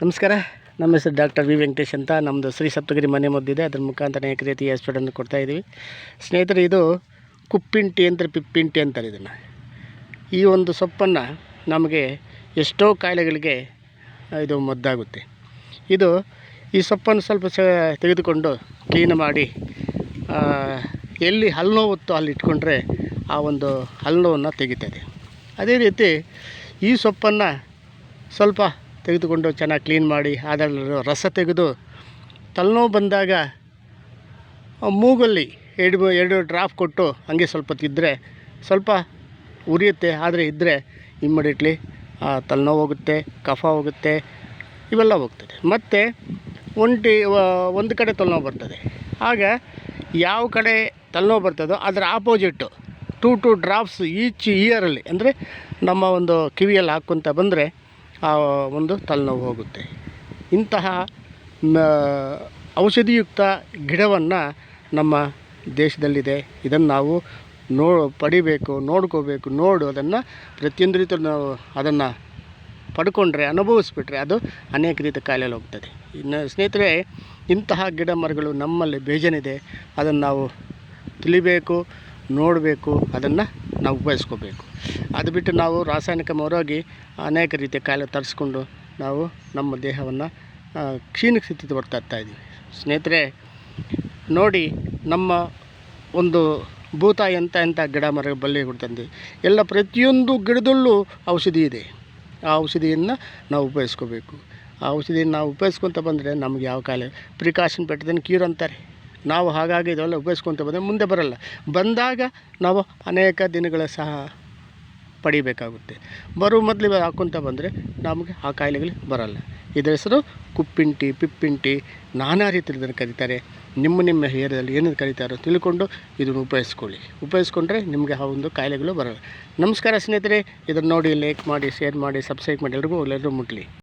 ನಮಸ್ಕಾರ. ನಮ್ಮ ಹೆಸರು ಡಾಕ್ಟರ್ ವಿ ವೆಂಕಟೇಶ್ ಅಂತ. ನಮ್ಮದು ಶ್ರೀ ಸಪ್ತಗಿರಿ ಮನೆ ಮದ್ದಿದೆ ಅದ್ರ ಮುಖಾಂತರ ಅನೇಕ ರೀತಿಯ ಕೊಡ್ತಾ ಇದ್ದೀವಿ ಸ್ನೇಹಿತರೆ, ಇದು ಕುಪ್ಪಿಂಟಿ ಅಂತ ಪಿಪ್ಪಿಂಟಿ ಅಂತಾರೆ ಇದನ್ನು. ಈ ಒಂದು ಸೊಪ್ಪನ್ನು ನಮಗೆ ಎಷ್ಟೋ ಕಾಯಿಲೆಗಳಿಗೆ ಇದು ಮದ್ದಾಗುತ್ತೆ. ಇದು ಈ ಸೊಪ್ಪನ್ನು ಸ್ವಲ್ಪ ಸ, ತೆಗೆದುಕೊಂಡು ಕ್ಲೀನ್ ಮಾಡಿ ಎಲ್ಲಿ ಹಲ್ಲು ನೋವುತ್ತೋ ಅಲ್ಲಿ ಇಟ್ಕೊಂಡ್ರೆ ಆ ಒಂದು ಹಲ್ಲು ನೋವನ್ನು ತೆಗಿತದೆ ಅದೇ ರೀತಿ ಈ ಸೊಪ್ಪನ್ನು ಸ್ವಲ್ಪ ತೆಗೆದುಕೊಂಡು ಚೆನ್ನಾಗಿ ಕ್ಲೀನ್ ಮಾಡಿ ಅದರ ರಸ ತೆಗೆದು ತಲೆನೋವು ಬಂದಾಗ ಮೂಗಲ್ಲಿ ಎರಡು ಎರಡು ಡ್ರಾಪ್ ಕೊಟ್ಟು ಹಂಗೆ ಸ್ವಲ್ಪ ತಿದ್ದರೆ ಸ್ವಲ್ಪ ಉರಿಯುತ್ತೆ. ಆದರೆ ಇದ್ದರೆ ಇಮ್ಮಿಡಿಯೇಟ್ಲಿ ತಲೆನೋವು ಹೋಗುತ್ತೆ, ಕಫ ಹೋಗುತ್ತೆ, ಇವೆಲ್ಲ ಹೋಗ್ತದೆ. ಮತ್ತು ಒಂಟಿ ಒಂದು ಕಡೆ ತಲೆನೋವು ಬರ್ತದೆ. ಆಗ ಯಾವ ಕಡೆ ತಲೆನೋವು ಬರ್ತದೋ ಅದರ opposite two two drops each ಇಯರಲ್ಲಿ ಅಂದರೆ ನಮ್ಮ ಒಂದು ಕಿವಿಯಲ್ಲಿ ಹಾಕ್ಕೊತ ಬಂದರೆ ಆ ಒಂದು ತಲೆನೋವು ಹೋಗುತ್ತೆ. ಇಂತಹ ಔಷಧಿಯುಕ್ತ ಗಿಡವನ್ನು ನಮ್ಮ ದೇಶದಲ್ಲಿದೆ. ಇದನ್ನು ನಾವು ನೋ, ಪಡಿಬೇಕು, ನೋಡ್ಕೋಬೇಕು, ನೋಡು, ಅದನ್ನು ಪ್ರತಿಯೊಂದು ರೀತಿ ನಾವು ಅದನ್ನು ಪಡ್ಕೊಂಡ್ರೆ, ಅನುಭವಿಸ್ಬಿಟ್ರೆ ಅದು ಅನೇಕ ರೀತಿ ಕಾಯಿಲೆಯಲ್ಲಿ ಹೋಗ್ತದೆ. ಇನ್ನು ಸ್ನೇಹಿತರೆ, ಇಂತಹ ಗಿಡ ಮರಗಳು ನಮ್ಮಲ್ಲಿ ಬೇಜಾನಿದೆ. ಅದನ್ನು ನಾವು ತಿಳಿಬೇಕು, ನೋಡಬೇಕು, ಅದನ್ನು ನಾವು ಉಪಯೋಗಿಸ್ಕೋಬೇಕು. ಅದು ಬಿಟ್ಟು ನಾವು ರಾಸಾಯನಿಕ ಮರವಾಗಿ ಅನೇಕ ರೀತಿಯ ಕಾಯಿಲೆ ತರಿಸ್ಕೊಂಡು ನಾವು ನಮ್ಮ ದೇಹವನ್ನು ಕ್ಷೀಣ ಸ್ಥಿತಿ ಬರ್ತಾ ಇದ್ದೀವಿ. ಸ್ನೇಹಿತರೆ, ನೋಡಿ ನಮ್ಮ ಒಂದು ಭೂತ ಎಂಥ ಎಂಥ ಗಿಡ ಮರ ಬಳ್ಳಿ ಕೊಡ್ತಂದು ಎಲ್ಲ ಪ್ರತಿಯೊಂದು ಗಿಡದಲ್ಲೂ ಔಷಧಿ ಇದೆ. ಆ ಔಷಧಿಯನ್ನು ನಾವು ಉಪಯೋಗಿಸ್ಕೋಬೇಕು. ಆ ಔಷಧಿಯನ್ನು ನಾವು ಉಪಯೋಗಿಸ್ಕೊತ ಬಂದರೆ ನಮ್ಗೆ ಯಾವ ಕಾಯಿಲೆ, ಪ್ರಿಕಾಷನ್ ಬೆಟ್ಟದನ್ನು ಕ್ಯೂರ್ ಅಂತಾರೆ. ನಾವು ಹಾಗಾಗಿ ಇದೆಲ್ಲ ಉಪಯೋಗಿಸ್ಕೊತ ಬಂದರೆ ಮುಂದೆ ಬರಲ್ಲ. ಬಂದಾಗ ನಾವು ಅನೇಕ ದಿನಗಳ ಸಹ ಪಡಿಬೇಕಾಗುತ್ತೆ. ಬರುವ ಮೊದಲು ಹಾಕ್ಕೊತ ಬಂದರೆ ನಮಗೆ ಆ ಕಾಯಿಲೆಗಳು ಬರಲ್ಲ. ಇದರ ಹೆಸರು ಕುಪ್ಪಿಂಟಿ, ಪಿಪ್ಪಿಂಟಿ ನಾನಾ ರೀತಿಯಲ್ಲಿ ಕರೀತಾರೆ. ನಿಮ್ಮ ನಿಮ್ಮ ಏರಿಯಾದಲ್ಲಿ ಏನೇನು ಕರೀತಾರೋ ತಿಳ್ಕೊಂಡು ಇದನ್ನು ಉಪಯೋಗಿಸ್ಕೊಳ್ಳಿ. ಉಪಯೋಗಿಸ್ಕೊಂಡ್ರೆ ನಿಮಗೆ ಆ ಒಂದು ಕಾಯಿಲೆಗಳು ಬರಲ್ಲ. ನಮಸ್ಕಾರ ಸ್ನೇಹಿತರೆ, ಇದನ್ನು ನೋಡಿ ಲೈಕ್ ಮಾಡಿ ಶೇರ್ ಮಾಡಿ ಸಬ್ಸ್ಕ್ರೈಬ್ ಮಾಡಿ, ಎಲ್ರಿಗೂ ಎಲ್ಲರಿಗೂ ಮುಟ್ಲಿ.